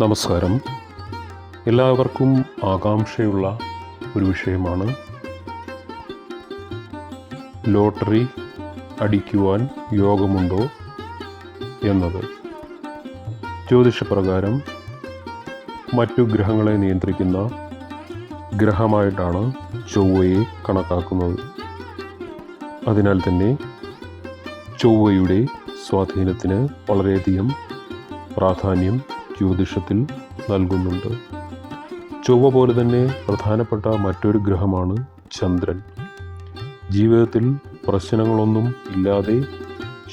നമസ്കാരം. എല്ലാവർക്കും ആകാംക്ഷയുള്ള ഒരു വിഷയമാണ് ലോട്ടറി അടിക്കുവാൻ യോഗമുണ്ടോ എന്നത്. ജ്യോതിഷപ്രകാരം മറ്റു ഗ്രഹങ്ങളെ നിയന്ത്രിക്കുന്ന ഗ്രഹമായിട്ടാണ് ചൊവ്വയെ കണക്കാക്കുന്നത്. അതിനാൽ തന്നെ ചൊവ്വയുടെ സ്വാധീനത്തിന് വളരെയധികം പ്രാധാന്യം ജ്യോതിഷത്തിൽ നൽകുന്നുണ്ട്. ചൊവ്വ പോലെ തന്നെ പ്രധാനപ്പെട്ട മറ്റൊരു ഗ്രഹമാണ് ചന്ദ്രൻ. ജീവിതത്തിൽ പ്രശ്നങ്ങളൊന്നും ഇല്ലാതെ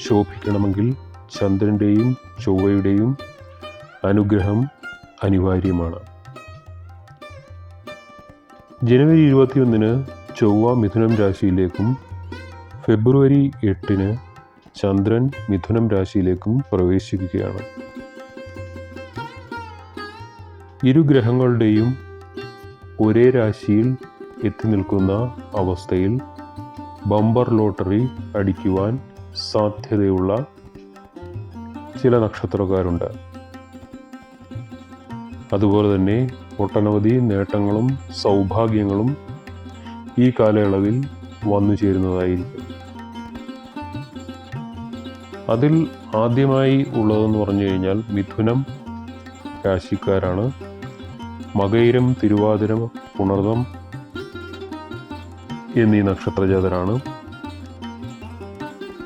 ശോഭിക്കണമെങ്കിൽ ചന്ദ്രന്റെയും ചൊവ്വയുടെയും അനുഗ്രഹം അനിവാര്യമാണ്. ജനുവരി ഇരുപത്തിയൊന്നിന് ചൊവ്വ മിഥുനം രാശിയിലേക്കും ഫെബ്രുവരി എട്ടിന് ചന്ദ്രൻ മിഥുനം രാശിയിലേക്കും പ്രവേശിക്കുകയാണ്. ഇരു ഗ്രഹങ്ങളുടെയും ഒരേ രാശിയിൽ എത്തി നിൽക്കുന്ന അവസ്ഥയിൽ ബമ്പർ ലോട്ടറി അടിക്കുവാൻ സാധ്യതയുള്ള ചില നക്ഷത്രക്കാരുണ്ട്. അതുപോലെ തന്നെ ഒട്ടനവധി നേട്ടങ്ങളും സൗഭാഗ്യങ്ങളും ഈ കാലയളവിൽ വന്നു ചേരുന്നതായിരിക്കും. അതിൽ ആദ്യമായി ഉള്ളതെന്ന് പറഞ്ഞു കഴിഞ്ഞാൽ മിഥുനം രാശിക്കാരാണ്. മകയിരം തിരുവാതിരം പുണർദം എന്നീ നക്ഷത്രജാതരാണ്.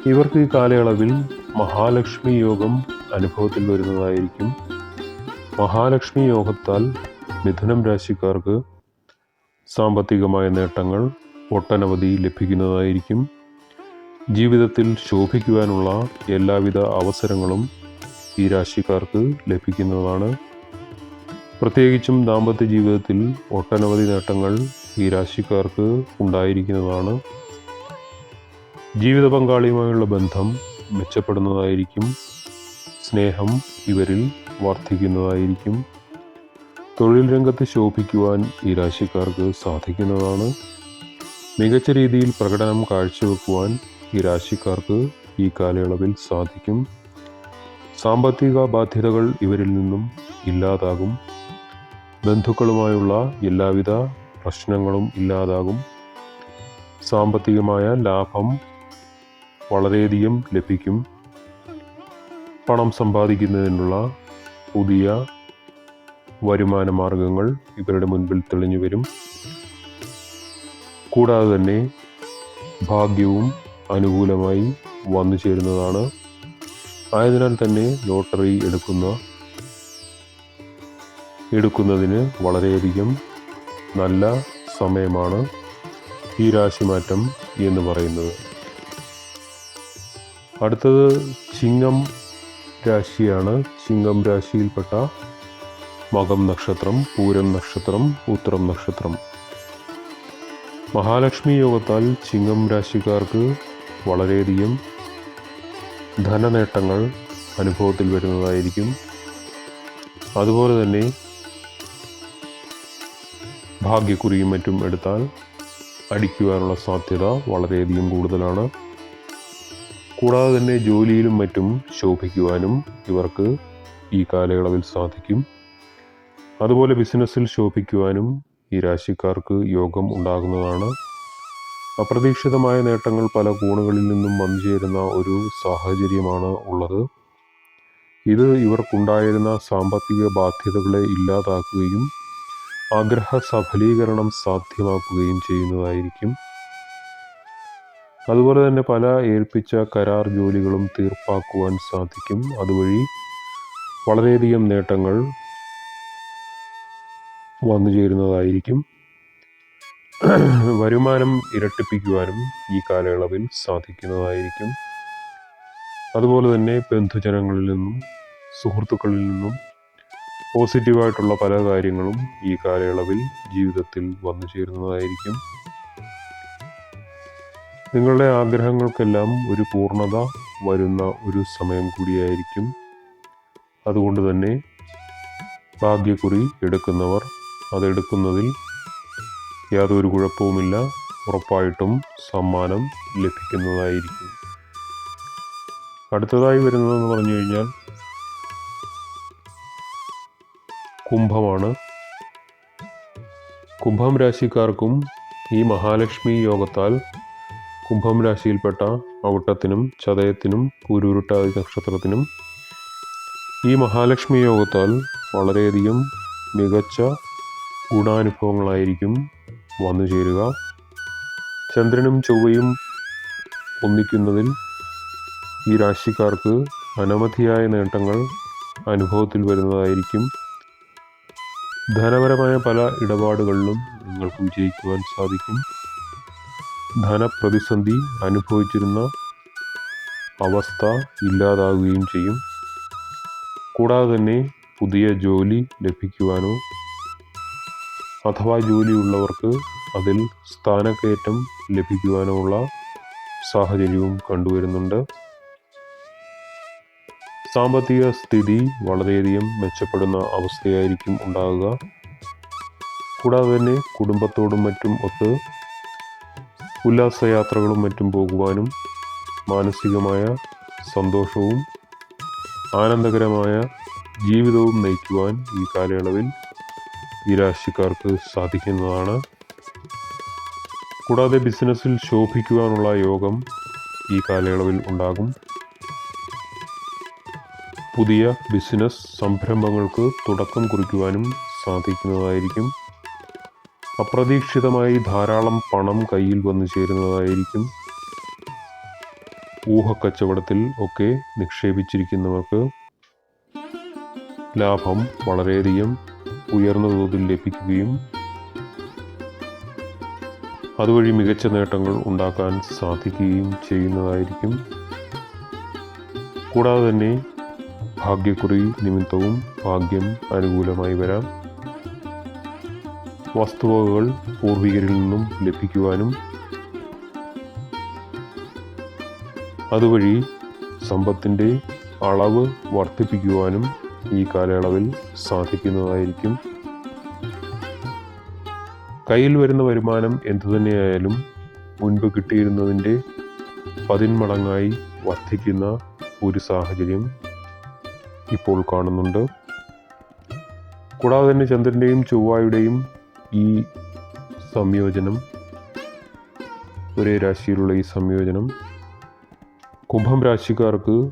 ഇവർക്ക് ഈ കാലയളവിൽ മഹാലക്ഷ്മി യോഗം അനുഭവത്തിൽ വരുന്നതായിരിക്കും. മഹാലക്ഷ്മി യോഗത്താൽ മിഥുനം രാശിക്കാർക്ക് സാമ്പത്തികമായ നേട്ടങ്ങൾ ഒട്ടനവധി ലഭിക്കുന്നതായിരിക്കും. ജീവിതത്തിൽ ശോഭിക്കുവാനുള്ള എല്ലാവിധ അവസരങ്ങളും ഈ രാശിക്കാർക്ക് ലഭിക്കുന്നതാണ്. പ്രത്യേകിച്ചും ദാമ്പത്യ ജീവിതത്തിൽ ഒട്ടനവധി നേട്ടങ്ങൾ ഈ രാശിക്കാർക്ക് ഉണ്ടായിരിക്കുന്നതാണ്. ജീവിത പങ്കാളിയുമായുള്ള ബന്ധം മെച്ചപ്പെടുന്നതായിരിക്കും. സ്നേഹം ഇവരിൽ വർദ്ധിക്കുന്നതായിരിക്കും. തൊഴിൽ രംഗത്ത് ശോഭിക്കുവാൻ ഈ രാശിക്കാർക്ക് സാധിക്കുന്നതാണ്. മികച്ച രീതിയിൽ പ്രകടനം കാഴ്ചവെക്കുവാൻ ഈ രാശിക്കാർക്ക് ഈ കാലയളവിൽ സാധിക്കും. സാമ്പത്തിക ബാധ്യതകൾ ഇവരിൽ നിന്നും ഇല്ലാതാകും. ബന്ധുക്കളുമായുള്ള എല്ലാവിധ പ്രശ്നങ്ങളും ഇല്ലാതാകും. സാമ്പത്തികമായ ലാഭം വളരെയധികം ലഭിക്കും. പണം സമ്പാദിക്കുന്നതിനുള്ള പുതിയ വരുമാന മാർഗങ്ങൾ ഇവരുടെ മുൻപിൽ തെളിഞ്ഞു വരും. കൂടാതെ തന്നെ ഭാഗ്യവും അനുകൂലമായി വന്നു ചേരുന്നതാണ് ആയതിനാൽ തന്നെ ലോട്ടറി എടുക്കുന്ന എടുക്കുന്നതിന് വളരെയധികം നല്ല സമയമാണ് ഈ രാശിമാറ്റം എന്ന് പറയുന്നത്. അടുത്തത് ചിങ്ങം രാശിയാണ്. ചിങ്ങം രാശിയിൽപ്പെട്ട മകം നക്ഷത്രം പൂരം നക്ഷത്രം ഉത്തരം നക്ഷത്രം. മഹാലക്ഷ്മി യോഗത്താൽ ചിങ്ങം രാശിക്കാർക്ക് വളരെയധികം ധനനേട്ടങ്ങൾ അനുഭവത്തിൽ വരുന്നതായിരിക്കും. അതുപോലെ തന്നെ ഭാഗ്യക്കുറിയും മറ്റും എടുത്താൽ അടിക്കുവാനുള്ള സാധ്യത വളരെയധികം കൂടുതലാണ്. കൂടാതെ തന്നെ ജോലിയിലും മറ്റും ശോഭിക്കുവാനും ഇവർക്ക് ഈ കാലയളവിൽ സാധിക്കും. അതുപോലെ ബിസിനസ്സിൽ ശോഭിക്കുവാനും ഈ രാശിക്കാർക്ക് യോഗം ഉണ്ടാകുന്നതാണ്. അപ്രതീക്ഷിതമായ നേട്ടങ്ങൾ പല കോണുകളിൽ നിന്നും വന്നു ചേരുന്ന ഒരു സാഹചര്യമാണ് ഉള്ളത്. ഇത് ഇവർക്കുണ്ടായിരുന്ന സാമ്പത്തിക ബാധ്യതകളെ ഇല്ലാതാക്കുകയും ആഗ്രഹ സഫലീകരണം സാധ്യമാക്കുകയും ചെയ്യുന്നതായിരിക്കും. അതുപോലെ തന്നെ പല ഏൽപ്പിച്ച കരാർ ജോലികളും തീർപ്പാക്കുവാൻ സാധിക്കും. അതുവഴി വളരെയധികം നേട്ടങ്ങൾ വന്നു ചേരുന്നതായിരിക്കും. വരുമാനം ഇരട്ടിപ്പിക്കുവാനും ഈ കാലയളവിൽ സാധിക്കുന്നതായിരിക്കും. അതുപോലെ തന്നെ ബന്ധുജനങ്ങളിൽ നിന്നും സുഹൃത്തുക്കളിൽ നിന്നും പോസിറ്റീവായിട്ടുള്ള പല കാര്യങ്ങളും ഈ കാലയളവിൽ ജീവിതത്തിൽ വന്നു ചേരുന്നതായിരിക്കും. നിങ്ങളുടെ ആഗ്രഹങ്ങൾക്കെല്ലാം ഒരു പൂർണത വരുന്ന ഒരു സമയം കൂടിയായിരിക്കും. അതുകൊണ്ട് തന്നെ ഭാഗ്യക്കുറി എടുക്കുന്നവർ അതെടുക്കുന്നതിൽ യാതൊരു കുഴപ്പവുമില്ല. ഉറപ്പായിട്ടും സമ്മാനം ലഭിക്കുന്നതായിരിക്കും. അടുത്തതായി വരുന്നതെന്ന് പറഞ്ഞു കഴിഞ്ഞാൽ കുംഭമാണ്. കുംഭം രാശിക്കാർക്കും ഈ മഹാലക്ഷ്മി യോഗത്താൽ കുംഭം രാശിയിൽപ്പെട്ട ഔട്ടത്തിനും ചതയത്തിനും കുരുരുട്ടാതി നക്ഷത്രത്തിനും ഈ മഹാലക്ഷ്മി യോഗത്താൽ വളരെയധികം മികച്ച ഗുണാനുഭവങ്ങളായിരിക്കും വന്നു ചേരുക. ചന്ദ്രനും ചൊവ്വയും ഒന്നിക്കുന്നതിൽ ഈ രാശിക്കാർക്ക് അനവധിയായ നേട്ടങ്ങൾ അനുഭവത്തിൽ വരുന്നതായിരിക്കും ധനപരമായ പല ഇടപാടുകളിലും നിങ്ങൾക്ക് വിജയിക്കുവാൻ സാധിക്കും. ധനപ്രതിസന്ധി അനുഭവിച്ചിരുന്ന അവസ്ഥ ഇല്ലാതാകുകയും ചെയ്യും. കൂടാതെ തന്നെ പുതിയ ജോലി ലഭിക്കുവാനോ അഥവാ ജോലിയുള്ളവർക്ക് അതിൽ സ്ഥാനക്കയറ്റം ലഭിക്കുവാനോ ഉള്ള സാഹചര്യവും കണ്ടുവരുന്നുണ്ട്. സാമ്പത്തിക സ്ഥിതി വളരെയധികം മെച്ചപ്പെടുന്ന അവസ്ഥയായിരിക്കും ഉണ്ടാകുക. കൂടാതെ തന്നെ കുടുംബത്തോടും മറ്റും ഒത്ത് ഉല്ലാസയാത്രകളും മറ്റും പോകുവാനും മാനസികമായ സന്തോഷവും ആനന്ദകരമായ ജീവിതവും നയിക്കുവാൻ ഈ കാലയളവിൽ ഈ രാശിക്കാർക്ക് സാധിക്കുന്നതാണ്. കൂടാതെ ബിസിനസ്സിൽ ശോഭിക്കുവാനുള്ള യോഗം ഈ കാലയളവിൽ ഉണ്ടാകും. പുതിയ ബിസിനസ് സംരംഭങ്ങൾക്ക് തുടക്കം കുറിക്കുവാനും സാധിക്കുന്നതായിരിക്കും. അപ്രതീക്ഷിതമായി ധാരാളം പണം കയ്യിൽ വന്നു ചേരുന്നതായിരിക്കും. ഊഹക്കച്ചവടത്തിൽ ഒക്കെ നിക്ഷേപിച്ചിരിക്കുന്നവർക്ക് ലാഭം വളരെയധികം ഉയർന്ന തോതിൽ ലഭിക്കുകയും അതുവഴി മികച്ച നേട്ടങ്ങൾ ഉണ്ടാക്കാൻ സാധിക്കുകയും ചെയ്യുന്നതായിരിക്കും. കൂടാതെ തന്നെ ഭാഗ്യക്കുറി നിമിത്തവും ഭാഗ്യം അനുകൂലമായി വരാം. വസ്തുവകകൾ പൂർവികരിൽ നിന്നും ലഭിക്കുവാനും അതുവഴി സമ്പത്തിന്റെ അളവ് വർദ്ധിപ്പിക്കുവാനും ഈ കാലയളവിൽ സാധിക്കുന്നതായിരിക്കും. കയ്യിൽ വരുന്ന വരുമാനം എന്തുതന്നെയായാലും മുൻപ് കിട്ടിയിരുന്നതിന്റെ പതിന്മടങ്ങായി വർദ്ധിക്കുന്ന ഒരു സാഹചര്യം ഇപ്പോൾ കാണുന്നുണ്ട്. കൂടാതെ തന്നെ ചന്ദ്രന്റെയും ചൊവ്വായുടെയും ഈ സംയോജനം ഒരേ രാശിയിലുള്ള ഈ സംയോജനം കുംഭം രാശിക്കാർക്ക്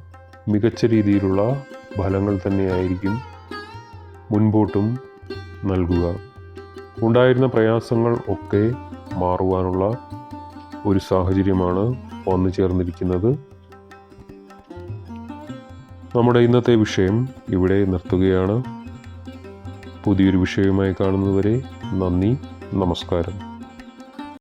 മികച്ച രീതിയിലുള്ള ഫലങ്ങൾ തന്നെയായിരിക്കും മുൻപോട്ടും നൽകുക. ഉണ്ടായിരുന്ന പ്രയാസങ്ങൾ ഒക്കെ മാറുവാനുള്ള ഒരു സാഹചര്യമാണ് വന്നു ചേർന്നിരിക്കുന്നത്. നമ്മുടെ ഇന്നത്തെ വിഷയം ഇവിടെ നിർത്തുകയാണ്. പുതിയൊരു വിഷയവുമായി കാണുന്നതുവരെ നന്ദി നമസ്കാരം.